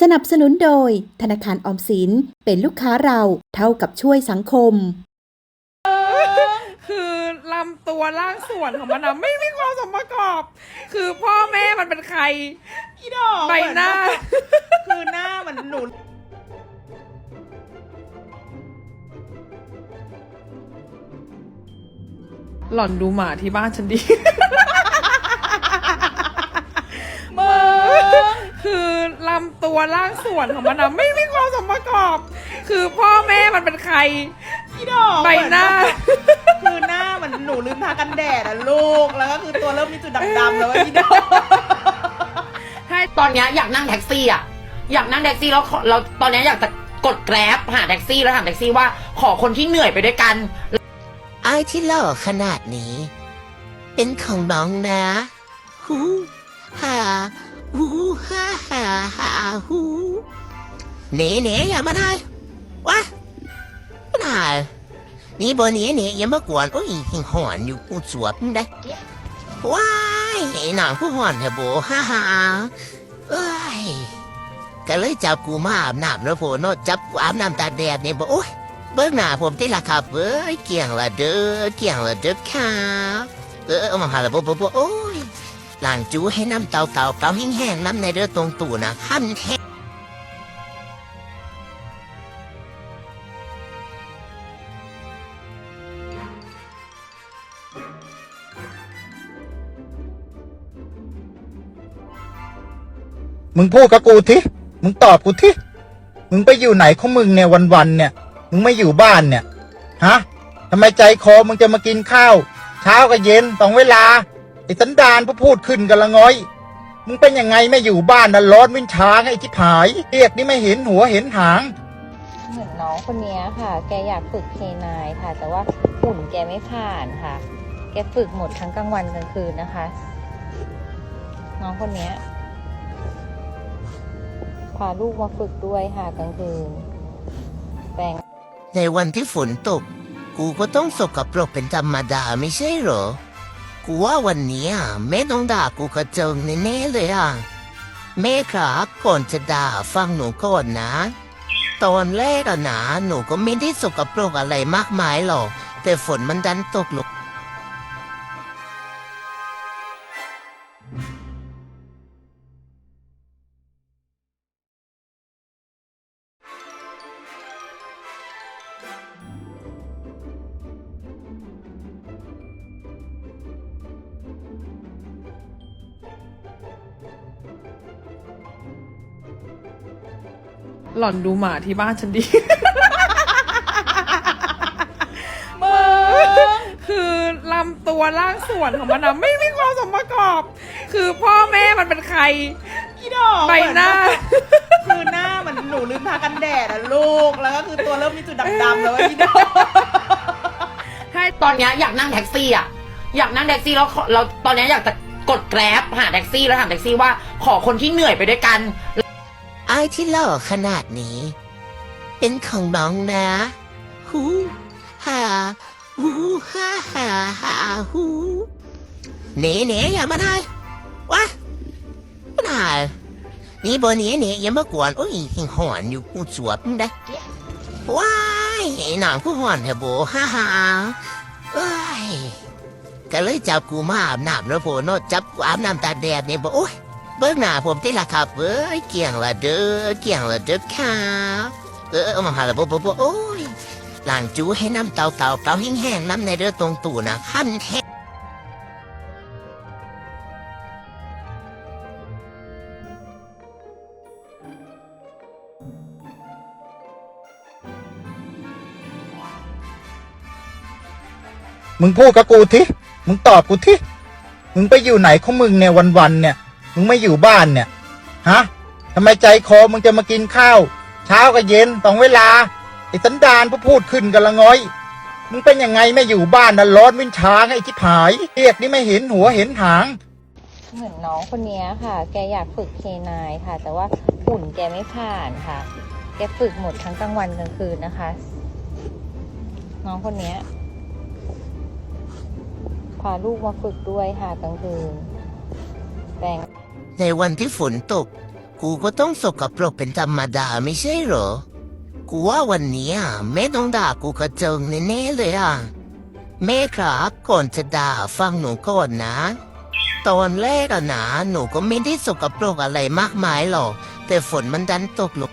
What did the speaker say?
สนับสนุนโดย ธนาคารออมสินเป็นลูกค้าเราเท่ากับช่วยสังคม คือลำตัวร่างส่วนของมันอะไม่มีความสมประกอบ คือพ่อแม่มันเป็นใคร อีดอกใบหน้า คือหน้ามันหนูหล่อนดูหมาที่บ้านฉันดี มึง คือลำ ตัวร่างส่วนของมันอะไม่มีความสมประกอบ คือพ่อแม่มันเป็นใครอีดอกใบหน้า คือหน้าเหมันหนูลืมทากันแดดอะลูก แล้วก็คือตัวเริ่มมีจุดดำๆแล้วอะอีดอกให้ตอนเนี้ยอยากนั่งแท็กซี่อะ อยากนั่งแท็กซี่แล้วขอเราตอนเนี้ยอยากจะกดแกร็บหาแท็กซี่แล้วถามแท็กซี่ว่าขอคนที่เหนื่อยไปด้วยกัน ไอ้ที่หล่อขนาดนี้ เป็นของน้องนะ ฮ่าฮูเน่เน่อย่ามาได้วะไม่ได้นี่บนนี้เนี่ยอย่ามากวนโอ้ยหิงหอนอยู่กูสวบมึงได้ว้ายไอ้หนังผู้หอนเถอะโบฮ่าฮ่าเอ้ยก็เลยจับกูมาอาบน้ำแล้วโผโนจับกูอาบน้ำตาแดดเนี่ยบอกโอ้ยเบิ้งหน้าผมที่ละครับเอ้ยเกี่ยงละเด้อเกี่ยงละเด้อครับเออมาหาละบ่บ่บ่โอ้ย หลังจูให้น้ำเตาเตาเตาแห้งๆน้ำในเด้อตรงตู่นะขั้นแท้มึงพูดกับกูทีมึงตอบกูทีมึงไปอยู่ไหนของมึงเนี่ยวันๆเนี่ย มึงไม่อยู่บ้านเนี่ย ฮะทำไมใจคอมึงจะมากินข้าว เช้ากับเย็นตองเวลา อ้สันดานผู้พูดขึ้นกันละง้อย มึงเป็นยังไงไม่อยู่บ้านนะร้อนวินช้างไอ้ที่ผายเรียกนี่ไม่เห็นหัวเห็นหาง เหมือนน้องคนเนี้ยค่ะ แกอยากฝึกเคนายค่ะ แต่ว่าหุ่นแกไม่ผ่านค่ะ แกฝึกหมดทั้งกลางวันกลางคืนนะคะ น้องคนเนี้ยพาลูกมาฝึกด้วยค่ะกลางคืนแปลงในวันที่ฝนตก กูก็ต้องสกปรกเป็นธรรมดาไม่ใช่เหรอกู ว่าวันนี้ยแม่ต้องด่ากูกระเจิงแน่ๆเลยอะแม่ครับก่อนจะด่าฟังหนูก่อนนะ ตอนแรกอะนะหนูก็ไม่ได้สกปรกอะไรมากมายหรอก แต่ฝนมันดันตกลง หล่อนดูหมาที่บ้านฉันดี มึงคือลำตัวร่างส่วนของมันอะไม่มีความสมประกอบ คือพ่อแม่มันเป็นใคร อีดอกใบหน้า คือหน้าเหมันหนูลืมทากันแดดอะลูก แล้วก็คือตัวเริ่มมีจุดดำๆแล้วอะอีดอกให้ตอนเนี้ยอยากนั่งแท็กซี่อะอยากนั่งแท็กซี่แล้วขอเราตอนเนี้ยอยากจะกดแกร็บหาแท็กซี่แล้วถามแท็กซี่ว่า ขอคนที่เหนื่อยไปด้วยกัน ไอ้ที่หล่อขนาดนี้ เป็นของน้องนะฮูฮ่าฮูฮ่าฮ่าฮ่าฮูเน่เน่อย่ามาได้วะม่ได้นี่บนนี้เนี่ยอย่ามากวนโอ้ยหิงหอนอยู่กูสวบมึงได้ว้ายไอ้หนังผู้หอนเถอะโบฮ่าฮ่าเอ้ยก็เลยจับกูมาอาบน้ำแล้วโผโนจับกูอาบน้ำตาแดดเนี่ยบอกโอ้ย เบิ้งหน้าผมที่ละครับเอ้ยเกี่ยงละเด้อเกี่ยงละเด้อครับเออเอามาหาละบ่บ่บ่โอ้ยหลังจูให้น้ำเตาเตาเตาแห้งๆน้ำในเด้อตรงตู่นะขั้นแท้มึงพูดกับกูทีมึงตอบกูทีมึงไปอยู่ไหนของมึงเนี่ยวันๆเนี่ย มึงไม่อยู่บ้านเนี่ย ฮะทำไมใจคอมึงจะมากินข้าว เช้ากับเย็นตองเวลาไอ้สันดานผู้พูดขึ้นกันละง้อย มึงเป็นยังไงไม่อยู่บ้านนะร้อนวินช้างไอ้ที่ผายเรียกนี่ไม่เห็นหัวเห็นหาง เหมือนน้องคนนี้ค่ะ แกอยากฝึกเคนายค่ะ แต่ว่าหุ่นแกไม่ผ่านค่ะ แกฝึกหมดทั้งกลางวันกลางคืนนะคะ น้องคนนี้พาลูกมาฝึกด้วยค่ะกลางคืนแปลง ในวันที่ฝนตก กูก็ต้องสกปรกเป็นธรรมดาไม่ใช่เหรอ กูว่าวันนี้ยแม่ต้องด่ากูกระเจิงแน่ๆเลยอะ แม่ครับก่อนจะด่าฟังหนูก่อนนะ ตอนแรกอะนะหนูก็ไม่ได้สกปรกอะไรมากมายหรอก แต่ฝนมันดันตกลง